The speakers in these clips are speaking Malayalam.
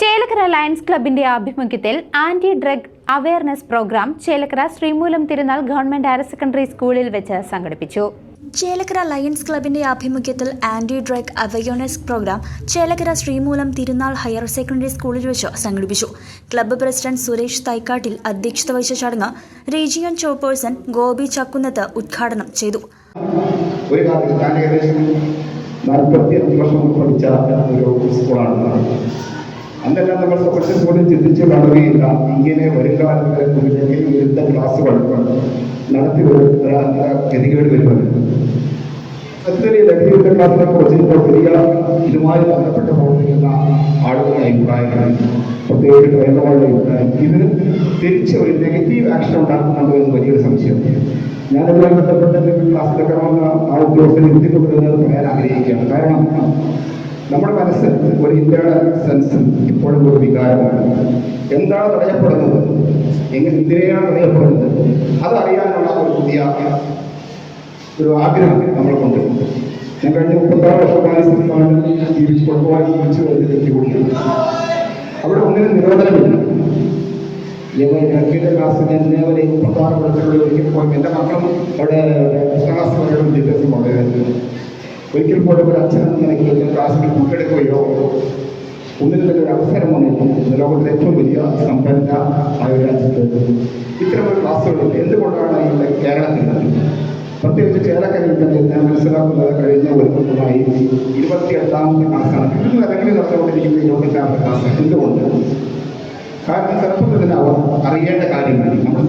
Chelakkara lions ക്ലബിന്റെ ആഭിമുഖ്യത്തിൽ anti drug awareness programme Chelakkara Sreemoolam Thirunal government higher secondary സ്കൂളിൽ വെച്ച് സംഘടിപ്പിച്ചു. ചേലക്കര ലയൺസ് ക്ലബിന്റെ ആഭിമുഖ്യത്തിൽ anti drug awareness programme Chelakkara Sreemoolam Thirunal higher secondary സ്കൂളിൽ വെച്ച് സംഘടിപ്പിച്ചു. ക്ലബ്ബ് പ്രസിഡന്റ് സുരേഷ് തൈക്കാട്ടിൽ അധ്യക്ഷത വഹിച്ച ചടങ്ങ് റീജിയൻ ചെയർപേഴ്സൺ ഗോപി ചക്കുന്നത്ത് ഉദ്ഘാടനം ചെയ്തു. ഒരു കാലത്ത് ഞാൻ ഏകദേശം നാൽപ്പത്തി അഞ്ച് വർഷം പഠിച്ച ഒരു സ്കൂളാണ് അന്നെല്ലാം നമ്മൾ സ്വപ്നത്തിൽ പോലും ചിന്തിച്ച് കാണുകയില്ല. ഇങ്ങനെ വരും കുറിച്ച് വിരുദ്ധ ക്ലാസ്സുകൾ നടത്തി വരുന്ന ഗതികേട് വരുന്നത് സത്യത്തിൽ ലഹരിയുടെ ക്ലാസ്സിനെ കുറിച്ച് ഇതുമായി ബന്ധപ്പെട്ട് പ്രവർത്തിക്കുന്ന ആളുകളുടെ അഭിപ്രായങ്ങൾ പ്രത്യേകിച്ച് ട്രെയിനറുകളുടെ അഭിപ്രായം. ഇതിന് തിരിച്ച് ഒരു നെഗറ്റീവ് ആക്ഷൻ ഉണ്ടാക്കുന്നുണ്ടോ എന്ന് വലിയൊരു സംശയം. ഞാനിതുമായി ബന്ധപ്പെട്ട് ക്ലാസ്സിലൊക്കെ വന്ന ആ ഉദ്യോഗസ്ഥനെ എത്തിക്കൊണ്ടിരുന്നത് പറയാൻ ആഗ്രഹിക്കുകയാണ്. കാരണം നമ്മുടെ മനസ്സിൽ ഒരു ഇന്റേണൽ സെൻസ് ഇപ്പോഴും ഒരു വികാരമാണ് എന്താണ് അറിയപ്പെടുന്നത്? എന്തിനെയാണ് അറിയപ്പെടുന്നത്? അതറിയാനുള്ള ഒരു പുതിയ ഒരു ആഗ്രഹം നമ്മൾക്കുണ്ട്. ഞാൻ കഴിഞ്ഞ മുപ്പത്താറ് വർഷമായി സിനിമകളിൽ ജീവിച്ച് കുടുംബമായി ജീവിച്ചു വരുന്ന അവിടെ ഒന്നിനും നിരോധനമില്ല. ഞങ്ങളുടെ ക്ലാസ് ഞാൻ ഇതേപോലെ മുപ്പത്താറ് വർഷങ്ങളിൽ ഒരിക്കൽ പോയി. എന്റെ മക്കളും അവിടെ ക്ലാസ് വിദ്യാഭ്യാസം കൊണ്ടുവരുന്നത് ഒരിക്കൽ പോലും ഒരു അച്ഛൻ എന്ന നിലയ്ക്ക് ക്ലാസ്സിൽ പങ്കെടുക്കുകയോ തന്നെ ഒരു അവസരം വന്നിട്ടുണ്ട് ലോകത്തിലെ ഏറ്റവും വലിയ സമ്പന്ന ആയ രാജ്യത്ത് ഇത്തരമൊരു ക്ലാസ്സുകൾ എന്തുകൊണ്ടാണ് ഇവിടെ കേരളത്തിൽ പ്രത്യേകിച്ച് ചേലക്കരയിൽ തന്നെ ഞാൻ മനസ്സിലാക്കുന്നത് കഴിഞ്ഞ ഒരു കൊല്ലമായി ഇരുപത്തി എട്ടാമത്തെ ക്ലാസ്സാണ് വിവിധ തലങ്ങളിൽ നടന്നുകൊണ്ടിരിക്കുന്ന ഇരുപത്തെട്ടാമത്തെ ക്ലാസ് എന്തുകൊണ്ട്? കാരണം ചെറുപ്പത്തിൽ തന്നെ അവർ അറിയേണ്ട കാര്യങ്ങൾ നമ്മുടെ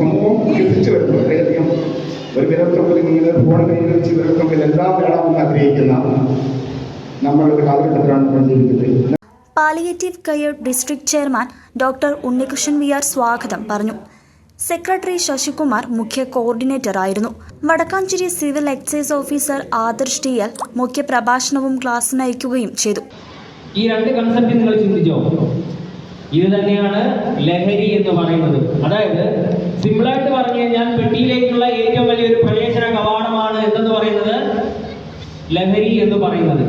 ഒരു വിരൽത്തുമ്പിൽ ഇങ്ങനെ ഫോൺ കയ്യിൽ വെച്ച് വിരൽത്തുമ്പിൽ എല്ലാം വേണമെന്ന് ആഗ്രഹിക്കുന്ന നമ്മളൊരു കാലഘട്ടത്തിലാണ് നമ്മൾ ജീവിക്കുന്നത്. Palliative care district chairman doctor Unnikrishnan V R സ്വാഗതം പറഞ്ഞു. സെക്രട്ടറി ശശികുമാർ മുഖ്യ കോർഡിനേറ്റർ ആയിരുന്നു. Vadakkanchery civil excise officer Adarsh T L മുഖ്യ പ്രഭാഷണവും ക്ലാസ് നയിക്കുകയും ചെയ്തു. ഈ രണ്ട് കൺസെപ്റ്റ് നിങ്ങൾ ചിന്തിച്ചോ? ഇത് തന്നെയാണ് ലഹരി എന്ന് പറയുന്നത്. അതായത് സിമ്പിളായിട്ട് പറഞ്ഞു കഴിഞ്ഞാൽ പെട്ടിയിലേക്കുള്ള ഏറ്റവും വലിയൊരു പ്രവേശന കവാടമാണ് എന്തെന്ന് പറയുന്നത്? ലഹരി എന്ന് പറയുന്നത്.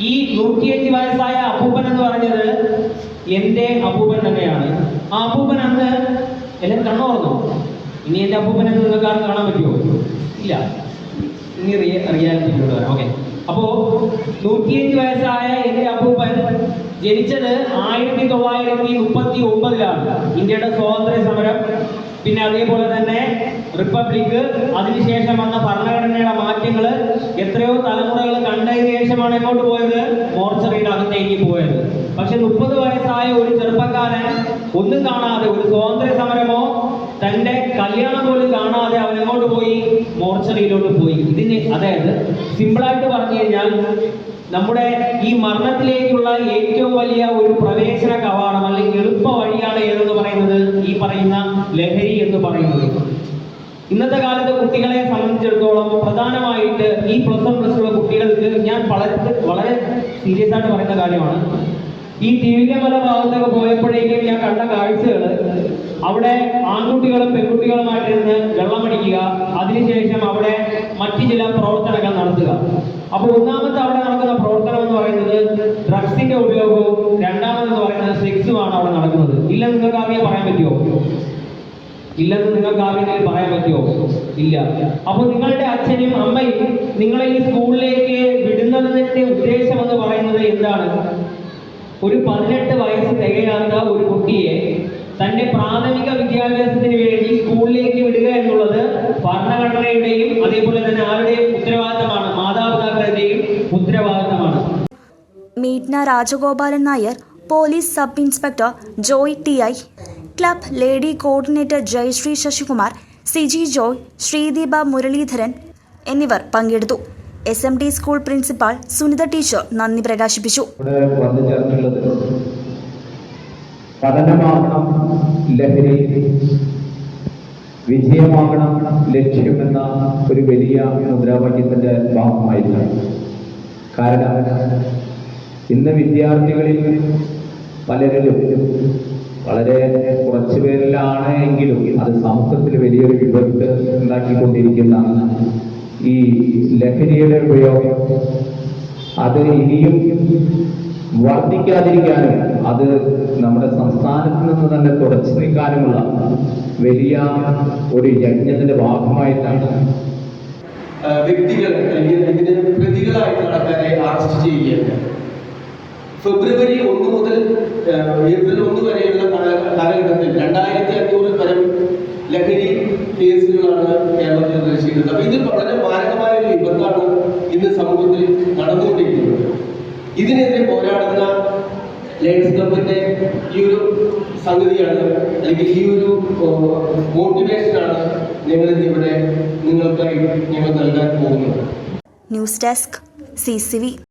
ഈ നൂറ്റിയഞ്ച് വയസ്സായ അപ്പൂപ്പൻ എന്ന് പറഞ്ഞത് എന്റെ അപ്പൂപ്പൻ തന്നെയാണ്. ആ അപ്പൂപ്പൻ അന്ന് എന്നെ കണ്ണോർന്നു ഇനി എന്റെ അപ്പൂപ്പനെ നിങ്ങൾക്ക് ആരും കാണാൻ പറ്റുമോ? ഇല്ല. ഇനി റിയാലിറ്റി ഓക്കെ. അപ്പോ നൂറ്റിയഞ്ച് വയസ്സായ എന്റെ അപ്പൂപ്പൻ ജനിച്ചത് ആയിരത്തി തൊള്ളായിരത്തി മുപ്പത്തി ഒമ്പതിലാണ്. ഇന്ത്യയുടെ സ്വാതന്ത്ര്യ പിന്നെ അതേപോലെ തന്നെ റിപ്പബ്ലിക് അതിനുശേഷം വന്ന ഭരണഘടനയുടെ മാറ്റങ്ങൾ എത്രയോ തലമുറകൾ കണ്ടതിന് ശേഷമാണ് എങ്ങോട്ട് പോയത്? മോർച്ചറിയുടെ അകത്തേക്ക് പോയത്. പക്ഷെ മുപ്പത് വയസ്സായ ഒരു ചെറുപ്പക്കാരൻ ഒന്നും കാണാതെ ഒരു സ്വാതന്ത്ര്യ സമരമോ തന്റെ കല്യാണം പോലും കാണാതെ അവൻ എങ്ങോട്ട് പോയി? മോർച്ചറിയിലോട്ട് പോയി. ഇതിന് അതായത് സിമ്പിളായിട്ട് പറഞ്ഞു കഴിഞ്ഞാൽ നമ്മുടെ ഈ മരണത്തിലേക്കുള്ള ഏറ്റവും വലിയ ഒരു പ്രവേശന കവാടം അല്ലെങ്കിൽ എളുപ്പ വഴിയാണ് ഏതെന്ന് പറയുന്നത്? ഈ പറയുന്ന ലഹരി എന്ന് പറയുന്നത്. ഇന്നത്തെ കാലത്ത് കുട്ടികളെ സംബന്ധിച്ചിടത്തോളം പ്രധാനമായിട്ട് ഈ പ്ലസ് വൺ പ്ലസ് ഉള്ള കുട്ടികൾക്ക് ഞാൻ വളരെ വളരെ സീരിയസ് ആയിട്ട് പറയുന്ന കാര്യമാണ്. ഈ തിരികമല ഭാഗത്തൊക്കെ പോയപ്പോഴേക്കും ഞാൻ കണ്ട കാഴ്ചകൾ അവിടെ ആൺകുട്ടികളും പെൺകുട്ടികളുമായിട്ടിരുന്ന് വെള്ളമടിക്കുക അതിനുശേഷം അവിടെ മറ്റു ചില പ്രവർത്തനങ്ങൾ നടത്തുക. അപ്പോൾ ഒന്നാമത്തെ അവിടെ നടക്കുന്ന പ്രവർത്തനം എന്ന് പറയുന്നത് ഡ്രഗ്സിന്റെ ഉപയോഗവും രണ്ടാമതെന്ന് പറയുന്നത് സെക്സുമാണ് അവിടെ നടക്കുന്നത്. ഇല്ല നിങ്ങൾക്ക് ആവിയെ പറയാൻ പറ്റുമോ ഇല്ലെന്ന് നിങ്ങൾക്ക് ആവിയെ പറയാൻ പറ്റുമോ ഇല്ല. അപ്പൊ നിങ്ങളുടെ അച്ഛനും അമ്മയും നിങ്ങളെ ഈ സ്കൂളിലേക്ക് വിടുന്നതിന്റെ ഉദ്ദേശം എന്ന് പറയുന്നത് എന്താണ്? ഒരു പതിനെട്ട് വയസ്സ് തികയാത്ത ഒരു കുട്ടിയെ തന്റെ പ്രാഥമിക വിദ്യാഭ്യാസത്തിന് വേണ്ടി സ്കൂളിലേക്ക് വിടുക എന്നുള്ളത് ഭരണഘടനയുടെയും അതേപോലെ തന്നെ ആരുടെയും ഉത്തരവാദിത്തമാണ്. മീറ്റ്ന Rajagopalan Nair police sub inspector Joy T I club lady coordinator Jayasree Sasikumar Siji Joy Sreedeepa Muraleedharan എന്നിവർ പങ്കെടുത്തു. S M D school principal Sunitha teacher നന്ദി പ്രകാശിപ്പിച്ചു. പഠനമാകണം ലഹരി വിജയമാകണം ലക്ഷ്യമെന്ന ഒരു വലിയ മുദ്രാവാക്യത്തിന്റെ ഭാഗമായിട്ടാണ്. കാരണം ഇന്ന് വിദ്യാർത്ഥികളിൽ പലരിലും വളരെ കുറച്ചു പേരിലാണ് എങ്കിലും അത് സമൂഹത്തിൽ വലിയൊരു വിപത്ത് ഉണ്ടാക്കിക്കൊണ്ടിരിക്കുന്ന ഈ ലഹരിയുടെ ഉപയോഗം അത് ഇനിയും വർദ്ധിക്കാതിരിക്കാനും അത് നമ്മുടെ സംസ്ഥാനത്ത് നിന്ന് തന്നെ തുടച്ചു നീക്കാനുമുള്ള വലിയ ഒരു യജ്ഞത്തിന്റെ ഭാഗമായിട്ടാണ്. വ്യക്തികൾ ആൾക്കാരെ അറസ്റ്റ് ചെയ്യുകയാണ്. ഫെബ്രുവരി ഒന്ന് മുതൽ ഏപ്രിൽ ഒന്ന് വരെയുള്ള കാലഘട്ടത്തിൽ രണ്ടായിരത്തി അഞ്ഞൂറിൽ പരം ലഹരി കേസുകളാണ് കേരളത്തിൽ നിർദ്ദേശിക്കുന്നത് അപ്പൊ ഇത് വളരെ മാരകമായ ഒരു വിപത്താണ് ഇന്ന് സമൂഹത്തിൽ നടന്നുകൊണ്ടിരിക്കുന്നത്. ഇതിനെതിരെ പോരാടുന്ന ലയൺസ് ക്ലബിന്റെ ഈ ഒരു സംഗതിയാണ് അല്ലെങ്കിൽ ഈ ഒരു മോട്ടിവേഷനാണ് ഇവിടെ നിങ്ങൾക്കായി ഞങ്ങൾ നൽകാൻ പോകുന്നത്. News desk CCV.